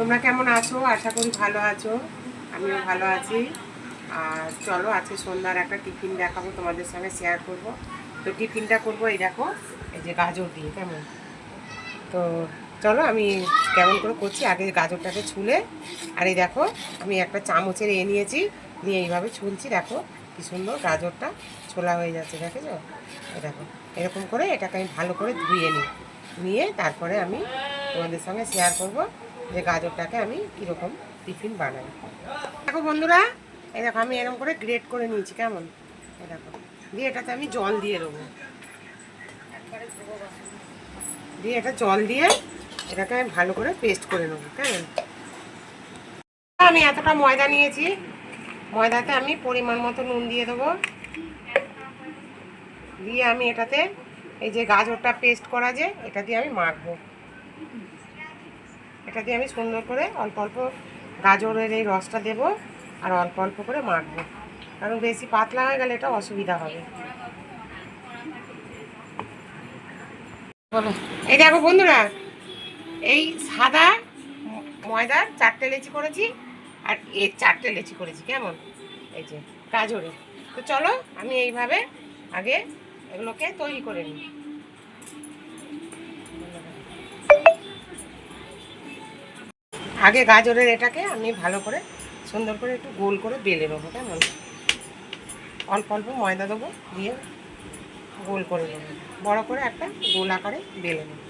তোমরা কেমন আছো? আশা করি ভালো আছো। আমিও ভালো আছি। আর চলো, আজকে সন্ধ্যার একটা টিফিন দেখাবো, তোমাদের সঙ্গে শেয়ার করব। তো টিফিনটা করব, এই দেখো, এই যে গাজর দিয়ে, কেমন? তো চলো, আমি কেমন করে করছি, আগে গাজরটাকে ছুলে, আর এই দেখো, আমি একটা চামচের এ নিয়েছি, নিয়ে এইভাবে ছুলছি, দেখো, কি সুন্দর গাজরটা ছোলা হয়ে যাচ্ছে, দেখেছ? দেখো, এরকম করে এটাকে আমি ভালো করে ধুয়ে নিই। নিয়ে তারপরে আমি তোমাদের সঙ্গে শেয়ার করব। যে গাজরটাকে আমি কীরকম টিফিন বানাই। দেখো বন্ধুরা, এই দেখো আমি এরকম করে গ্রেট করে নিয়েছি, কেমন? এই দেখো, দিয়ে এটাতে আমি জল দিয়ে দেবো। দিয়ে এটা জল দিয়ে এটাকে আমি ভালো করে পেস্ট করে নেব, কেমন? আমি এতটা ময়দা নিয়েছি, ময়দাতে আমি পরিমাণ মতো নুন দিয়ে দেবো। দিয়ে আমি এটাতে এই যে গাজরটা পেস্ট করা যে, এটা দিয়ে আমি মাখবো। এটা দিয়ে আমি সুন্দর করে অল্প অল্প গাজরের এই রসটা দেবো আর অল্প অল্প করে মাখবো। কারণ বেশি পাতলা হয়ে গেলে এটা অসুবিধা হবে। এই দেখো বন্ধুরা, এই সাদা ময়দার চারটে লেচি করেছি আর এর চারটে লেচি করেছি, কেমন? এই যে গাজরে। তো চলো, আমি এইভাবে আগে এগুলোকে তৈরি করে নিই। আগে গাজরের এটাকে আমি ভালো করে সুন্দর করে একটু গোল করে বেলে নেব, কেমন? অল্প অল্প ময়দা দেবো, দিয়ে গোল করে নেব। বড়ো করে একটা গোল আকারে বেলে নেব।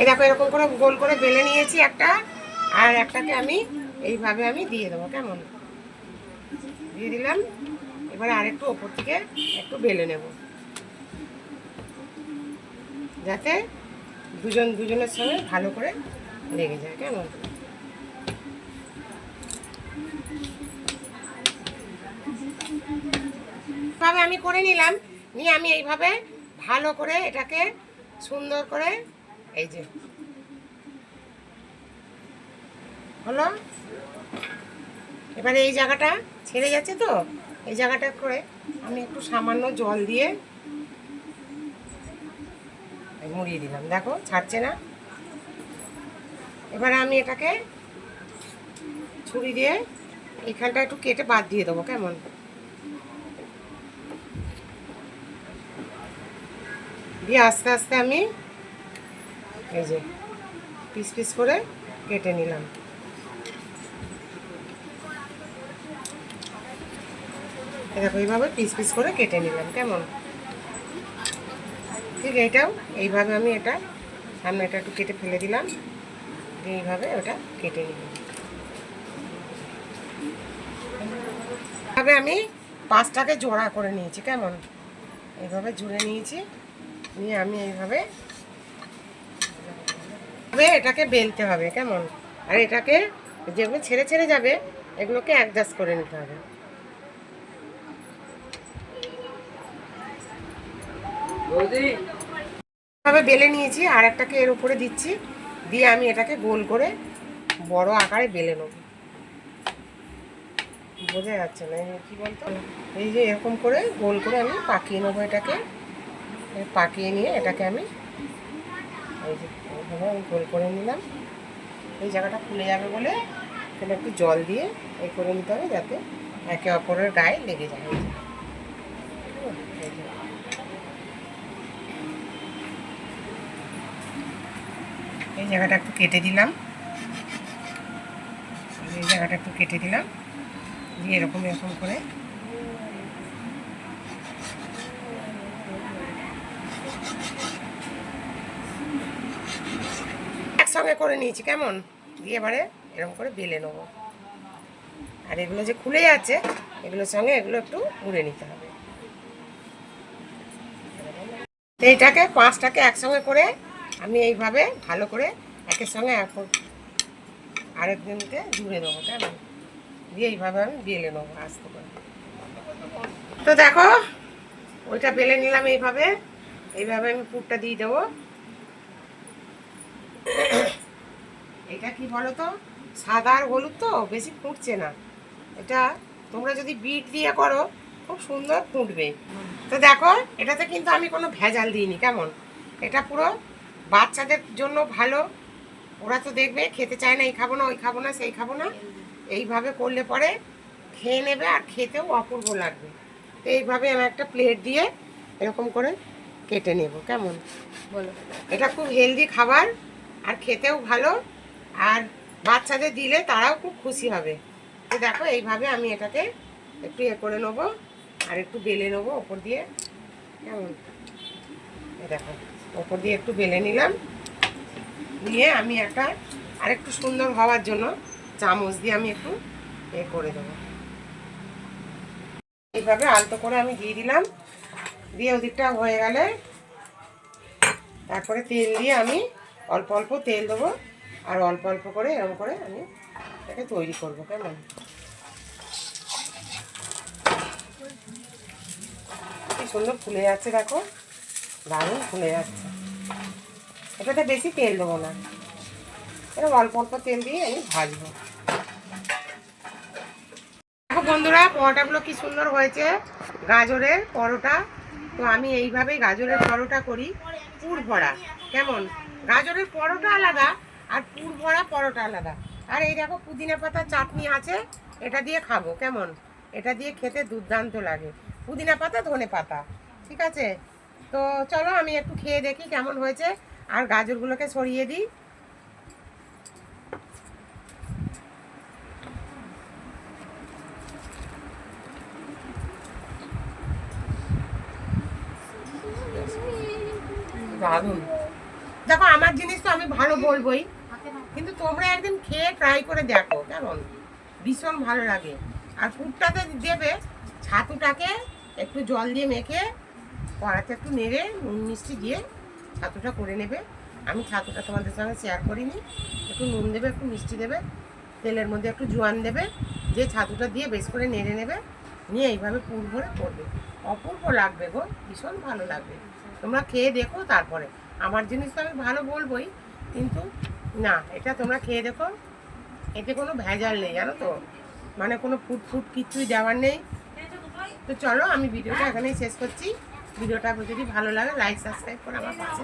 এই দেখো, এরকম করে গোল করে বেলে নিয়েছি একটা, আর একটাকে আমি এইভাবে আমি দিয়ে দেবো, কেমন? দিয়ে দিলাম, এবারে আরেকটু ওপর থেকে একটু বেলে নেব। যাতে দুজন দুজনের সঙ্গে ভালো করে লেগে যায়, কেমন? ভাবে আমি করে নিলাম, নিয়ে আমি এইভাবে ভালো করে এটাকে সুন্দর করে, এই যে হলো? এবারে এই জায়গাটা ছেড়ে যাচ্ছে তো? এই জায়গাটা করে আমি একটু সামান্য জল দিয়ে মুড়িয়ে দিলাম। দেখো, ছাড়ছে না। এবারে আমি এটাকে ছুরি দিয়ে এখানটা একটু কেটে বাদ দিয়ে দেবো, কেমন? দিয়ে আস্তে আস্তে আমি এই যে পিস পিস করে কেটে নিলাম। দেখো এইভাবে পিস পিস করে কেটে নিলাম কেমন? ঠিক এইটাও, এইভাবে আমি এটা, সামনে এটা একটু কেটে ফেলে দিলাম, দিয়ে এইভাবে ওটা কেটে নিলাম। এইভাবে আমি পাঁচটাকে জোড়া করে নিয়েছি, কেমন? এইভাবে জুড়ে নিয়েছি, নিয়ে আমি এইভাবে এটাকে বেলতে হবে, কেমন? আর এটাকে যেগুলো ছেড়ে ছেড়ে যাবে, এগুলোকে অ্যাডজাস্ট করে নিতে হবে। ভাবে বেলে নিয়েছি, আর একটাকে এর উপরে দিচ্ছি। দিয়ে আমি এটাকে গোল করে বড় আকারে বেলে নেব। বোঝা যাচ্ছে না কি বলতো? এই যে এরকম করে গোল করে আমি পাকিয়ে নেব এটাকে। পাকিয়ে নিয়ে এটাকে আমি এই যে আমি গোল করে নিলাম। এই জায়গাটা খুলে যাবে বলে এখানে একটু জল দিয়ে এই করে নিতে হবে যাতে একে অপরের গায়ে লেগে যায়। এই জায়গাটা একটু কেটে দিলাম। এই জায়গাটা একটু কেটে দিলাম। দিয়ে এরকম এরকম করে। একসঙ্গে করে নিয়েছি, কেমন? দিয়ে এবারে এরকম করে বেলে নেব। আর এগুলো যে খুলে যাচ্ছে এগুলোর সঙ্গে এগুলো একটু মুড়ে নিতে হবে। এইটাকে, পাঁচটাকে একসঙ্গে করে আমি এইভাবে ভালো করে একের সঙ্গে এখন আরেকজনকে জুড়ে দেবো কেমন? দিয়ে এইভাবে আমি বেলে নেব আস্তে করে। তো দেখো, ওইটা বেলে নিলাম এইভাবে। এইভাবে আমি পুরটা দিয়ে দেবো। এটা কি বলো তো সাদা আর হলুদ তো, বেশি ফুটছে না। এটা তোমরা যদি বিট দিয়ে করো, খুব সুন্দর ফুটবে। তো দেখো, এটাতে কিন্তু আমি কোনো ভেজাল দিইনি, কেমন? এটা পুরো বাচ্চাদের জন্য ভালো। ওরা তো দেখবে খেতে চায় না এই খাব না ওই খাব না সেই খাব না। এইভাবে করলে পরে খেয়ে নেবে আর খেতেও অপূর্ব লাগবে। তো এইভাবে আমি একটা প্লেট দিয়ে এরকম করে কেটে নেব কেমন? বলো। এটা খুব হেলদি খাবার আর খেতেও ভালো। আর বাচ্চাদের দিলে তারাও খুব খুশি হবে। তো দেখো এইভাবে আমি এটাকে একটু এ করে নেব আর একটু বেলে নেব ওপর দিয়ে। কেমন? দেখো। ওপর দিয়ে একটু বেলে নিলাম। দিয়ে আমি একটা আর একটু সুন্দর হওয়ার জন্য চামচ দিয়ে আমি একটু এ করে দেবো। এইভাবে আলতো করে আমি দিয়ে দিলাম। দিয়ে ওদিকটা হয়ে গেলে তারপরে তেল দিয়ে আমি অল্প অল্প তেল দেবো আর অল্প অল্প করে এরকম করে আমি এটাকে তৈরি করব, কেমন? কি সুন্দর ফুলে যাচ্ছে, দেখো। দারুণ ফুলে যাচ্ছে। এটাতে বেশি তেল দেবো না। এরকম অল্প অল্প তেল দিয়ে আমি ভাজবো। দেখো বন্ধুরা, পরোটাগুলো কি সুন্দর হয়েছে। গাজরের পরোটা। তো আমি এইভাবেই গাজরের পরোটা করি। পুর ভরা। কেমন? গাজরের পরোটা আলাদা আর পুর ভরা পরোটা আলাদা। আর এই দেখো পুদিনা পাতা চাটনি আছে, এটা দিয়ে খাব। কেমন? এটা দিয়ে খেতে দুর্দান্ত লাগে। পুদিনা পাতা, ধনে পাতা। ঠিক আছে? তো চলো আমি একটু খেয়ে দেখি কেমন হয়েছে। আর গাজরগুলোকে সরিয়ে দিই। দেখো আমার জিনিস তো আমি ভালো বলবোই কিন্তু তোমরা একদিন খেয়ে ট্রাই করে দেখো কেমন? ভীষণ ভালো লাগে। আর পুরটাতে দেবে ছাতুটাকে একটু জল দিয়ে মেখে কড়াতে একটু নেড়ে নুন মিষ্টি দিয়ে ছাতুটা করে নেবে। আমি ছাতুটা তোমাদের সঙ্গে শেয়ার করিনি। একটু নুন দেবে, একটু মিষ্টি দেবে, তেলের মধ্যে একটু জোয়ান দেবে দিয়ে ছাতুটা দিয়ে বেশ করে নেড়ে নেবে, নিয়ে এইভাবে পুর ভরে করবে। অপূর্ব লাগবে গো, ভীষণ ভালো লাগবে। তোমরা খেয়ে দেখো তারপরে। আমার জিনিস তো আমি ভালো বলবোই, কিন্তু না, এটা তোমরা খেয়ে দেখো। এতে কোনো ভেজাল নেই, জানো তো? মানে কোনো ফুট ফুট কিছুই দেওয়ার নেই। তো চলো, আমি ভিডিওটা এখানেই শেষ করছি। ভিডিওটা যদি ভালো লাগে লাইক সাবস্ক্রাইব করে আমার পাশে